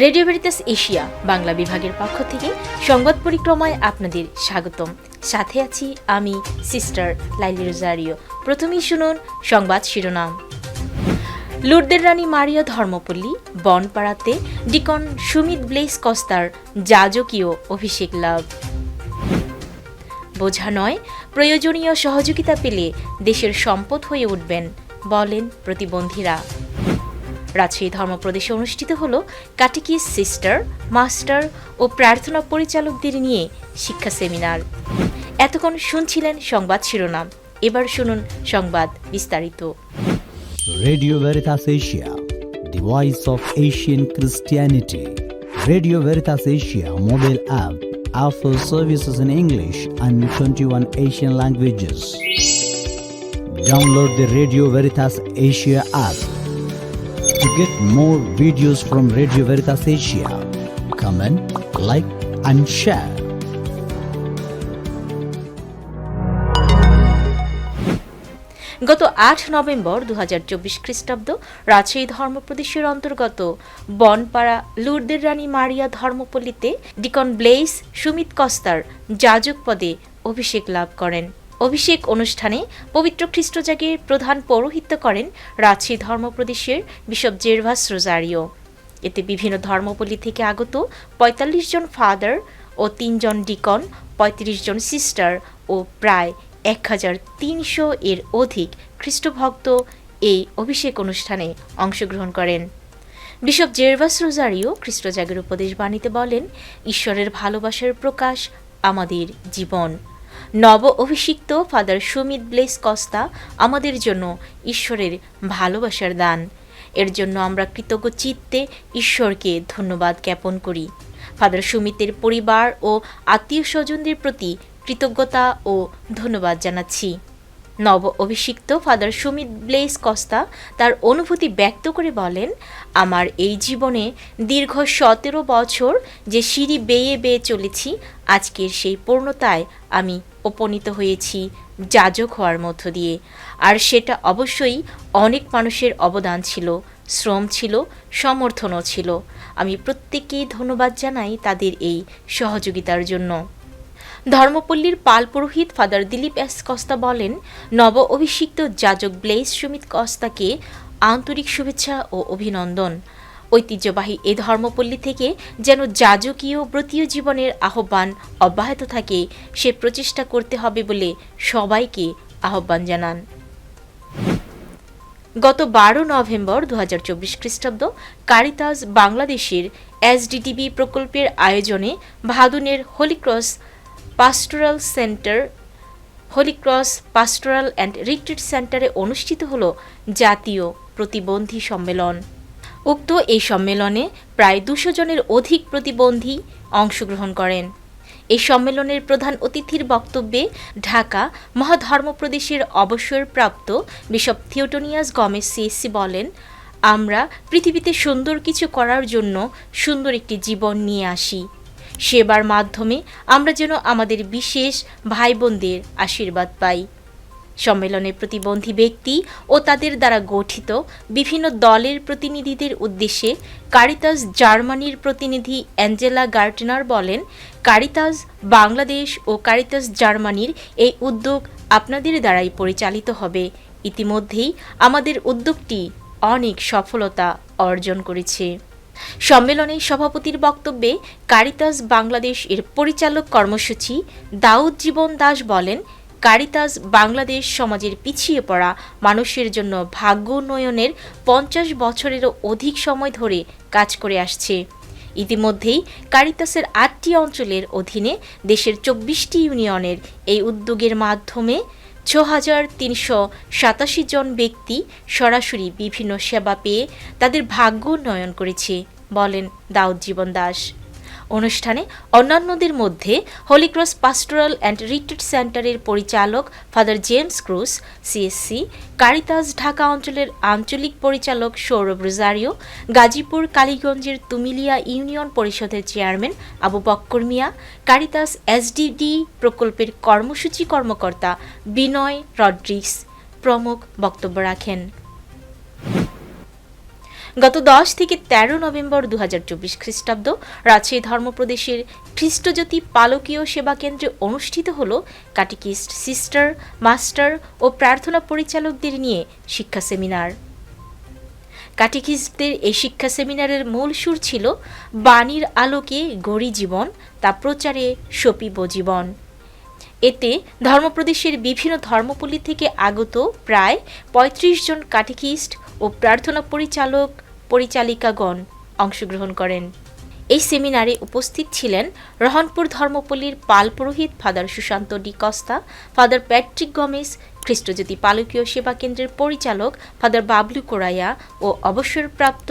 Radio Veritas Asia, Bangla বিভাগের পক্ষ থেকে সংবাদ পরিক্রমায় আপনাদের স্বাগতম। সাথে আছি আমি সিস্টার লাইলি রোজারিও। প্রথমেই শুনুন সংবাদ শিরোনাম। লুর্দের রানী মারিয়া ধর্মপল্লী, বনপাড়াতে ডিকন সুমিত ব্লেস কস্তার যাজকীয় অভিষেক লাভ। বোঝা নয়, প্রয়োজনীয় সহযোগিতা পেলে দেশের সম্পদ হয়ে উঠবেন, বলেন প্রতিবন্ধীরা। রাজশাহী ধর্ম প্রদেশে অনুষ্ঠিত হল কাটিকি সিস্টার, মাস্টার ও প্রার্থনা পরিচালকদের নিয়ে শিক্ষা সেমিনার। এতক্ষণ শুনছিলেন সংবাদ শিরোনাম। এবার শুনুন সংবাদ বিস্তারিত। Radio Veritas Asia, the voice of Asian Christianity radio Veritas Asia mobile app offer services in English and 21 Asian languages. Download the radio Veritas Asia app. To get more videos from Radio Veritas Asia. Comment, like, and share. গত আট November দু হাজার চব্বিশ খ্রিস্টাব্দ রাজশাহী ধর্মপ্রদেশের অন্তর্গত বনপাড়া লুর্দের রানী মারিয়া ধর্মপল্লীতে ডিকন ব্লেইস সুমিত কস্তার যাজক পদে অভিষেক লাভ করেন অভিষেক অনুষ্ঠানে পবিত্র খ্রিস্টজাগের প্রধান পৌরোহিত্য করেন রাজশাহী ধর্মপ্রদেশের বিশপ জেরভাস রোজারিও। এতে বিভিন্ন ধর্মপল্লী থেকে আগত ৪৫ জন ফাদার ও তিনজন ডিকন ৩৫ জন সিস্টার ও প্রায় এক হাজার তিনশো এর অধিক খ্রিস্টভক্ত এই অভিষেক অনুষ্ঠানে অংশগ্রহণ করেন। বিশপ জেরভাস রোজারিও খ্রিস্টজাগের উপদেশ বাণীতে বলেন, ঈশ্বরের ভালোবাসার প্রকাশ আমাদের জীবন। নব অভিষিক্ত ফাদার সুমিত ব্লেস কস্তা আমাদের জন্য ঈশ্বরের ভালোবাসার দান। এর জন্য আমরা কৃতজ্ঞ চিত্তে ঈশ্বরকে ধন্যবাদ জ্ঞাপন করি। ফাদার সুমিতের পরিবার ও আত্মীয় স্বজনদের প্রতি কৃতজ্ঞতা ও ধন্যবাদ জানাচ্ছি। নব অভিষিক্ত ফাদার সুমিত ব্লেস কস্তা তার অনুভূতি ব্যক্ত করে বলেন, আমার এই জীবনে দীর্ঘ সতেরো বছর যে সিঁড়ি বেয়ে বেয়ে চলেছি, আজকের সেই পূর্ণতায় আমি উপনীত হয়েছি যাজক হওয়ার মধ্য দিয়ে। আর সেটা অবশ্যই অনেক মানুষের অবদান ছিল, শ্রম ছিল, সমর্থনও ছিল। আমি প্রত্যেককেই ধন্যবাদ জানাই তাদের এই সহযোগিতার জন্য। ধর্মপল্লীর পাল পুরোহিত ফাদার দিলীপ এস কস্তা বলেন, নব অভিষিক্ত যাজক ব্লেস সুমিত কস্তাকে আন্তরিক শুভেচ্ছা ও অভিনন্দন। ঐতিহ্যবাহী এ ধর্মপল্লী থেকে যেন যাজকীয় ব্রতীয় জীবনের আহ্বান অব্যাহত থাকে, সে প্রচেষ্টা করতে হবে বলে সবাইকে আহ্বান জানান। গত বারো নভেম্বর দু হাজার চব্বিশ খ্রিস্টাব্দ কারিতাস বাংলাদেশের এসডিটিবি প্রকল্পের আয়োজনে ভাদুনের Holy Cross pastoral centre Holy Cross pastoral and retreat সেন্টারে অনুষ্ঠিত হল জাতীয় প্রতিবন্ধী সম্মেলন। উক্ত এই সম্মেলনে প্রায় দুশো জনের অধিক প্রতিবন্ধী অংশগ্রহণ করেন। এই সম্মেলনের প্রধান অতিথির বক্তব্যে ঢাকা মহাধর্মপ্রদেশের অবসরপ্রাপ্ত বিশপ থিওটোনিয়াস গমেজ সিএসসি বলেন, আমরা পৃথিবীতে সুন্দর কিছু করার জন্য সুন্দর একটি জীবন নিয়ে আসি। সেবার মাধ্যমে আমরা যেন আমাদের বিশেষ ভাই বোনদের আশীর্বাদ পাই। সম্মেলনে প্রতিবন্ধী ব্যক্তি ও তাদের দ্বারা গঠিত বিভিন্ন দলের প্রতিনিধিদের উদ্দেশ্যে কারিতাস জার্মানির প্রতিনিধি অ্যাঞ্জেলা গার্টনার বলেন, কারিতাস বাংলাদেশ ও কারিতাস জার্মানির এই উদ্যোগ আপনাদের দ্বারাই পরিচালিত হবে। ইতিমধ্যেই আমাদের উদ্যোগটি অনেক সফলতা অর্জন করেছে। সম্মেলনে সভাপতির বক্তব্যে কারিতাস বাংলাদেশ এর পরিচালক কর্মসূচি দাউদ জীবন দাস বলেন কারিতাস বাংলাদেশ সমাজের পিছিয়ে পড়া মানুষের জন্য ভাগ্য উন্নয়নের পঞ্চাশ বছরেরও অধিক সময় ধরে কাজ করে আসছে। ইতিমধ্যেই কারিতাসের আটটি অঞ্চলের অধীনে দেশের চব্বিশটি ইউনিয়নের এই উদ্যোগের মাধ্যমে ছ হাজার তিনশো সাতাশি জন ব্যক্তি সরাসরি বিভিন্ন সেবা পেয়ে তাদের ভাগ্য উন্নয়ন করেছে, বলেন দাউদ দাস। অনুষ্ঠানে অন্যান্যদের মধ্যে হলিক্রস পাস্টোরাল অ্যান্ড রিট্রিট সেন্টারের পরিচালক father James Cruz, CSC, Caritas Dhaka অঞ্চলের আঞ্চলিক পরিচালক সৌরভ রোজারিও, গাজীপুর কালীগঞ্জের তুমিলিয়া ইউনিয়ন পরিষদের chairman Abu Bakkar Mia, Caritas SDD প্রকল্পের কর্মসূচি কর্মকর্তা বিনয় রড্রিক্স প্রমুখ বক্তব্য রাখেন। গত দশ থেকে তেরো নভেম্বর দু হাজার চব্বিশ খ্রিস্টাব্দ রাজশাহী ধর্মপ্রদেশের খ্রিস্টজ্যোতি পালকীয় সেবা কেন্দ্রে অনুষ্ঠিত হল কাটিকিস্ট সিস্টার, মাস্টার ও প্রার্থনা পরিচালকদের নিয়ে শিক্ষা সেমিনার। কাটিকিস্টদের এই শিক্ষা সেমিনারের মূল সুর ছিল বাণীর আলোকে গড়ি জীবন, তা প্রচারে সপিব জীবন। এতে ধর্মপ্রদেশের বিভিন্ন ধর্মপল্লী থেকে আগত প্রায় ৩৫ জন কাটিকিস্ট ও প্রার্থনা পরিচালক পরিচালিকাগণ অংশগ্রহণ করেন। এই সেমিনারে উপস্থিত ছিলেন রহনপুর ধর্মপল্লীর পাল পুরোহিত father Sushanta D'Costa, father Patrick Gomes, Khristajyoti পালকীয় সেবা কেন্দ্রের পরিচালক ফাদার বাবলু কোরাইয়া ও অবসরপ্রাপ্ত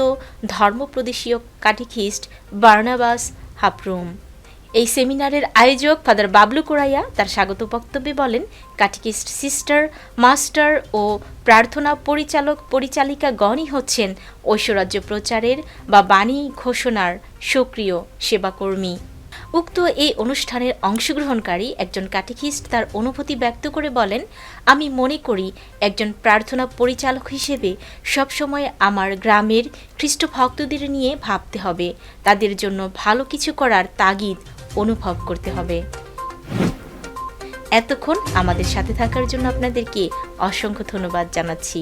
ধর্মপ্রদেশীয় কাটিখিস্ট বার্নাবাস হাপরুম এই সেমিনারের আয়োজক ফাদার বাবলু কোরাইয়া তার স্বাগত বক্তব্যে বলেন কাটিকিস্ট সিস্টার, মাস্টার ও প্রার্থনা পরিচালক পরিচালিকা গণই হচ্ছেন ঐশ্বরাজ্য প্রচারের বা বাণী ঘোষণার সক্রিয় সেবাকর্মী। উক্ত এই অনুষ্ঠানের অংশগ্রহণকারী একজন কাটিকিস্ট তার অনুভূতি ব্যক্ত করে বলেন, আমি মনে করি একজন প্রার্থনা পরিচালক হিসেবে সবসময় আমার গ্রামের খ্রিস্ট ভক্তদের নিয়ে ভাবতে হবে। তাদের জন্য ভালো কিছু করার তাগিদ অনুভব করতে হবে। এতক্ষণ আমাদের সাথে থাকার জন্য আপনাদেরকে অসংখ্য ধন্যবাদ জানাচ্ছি।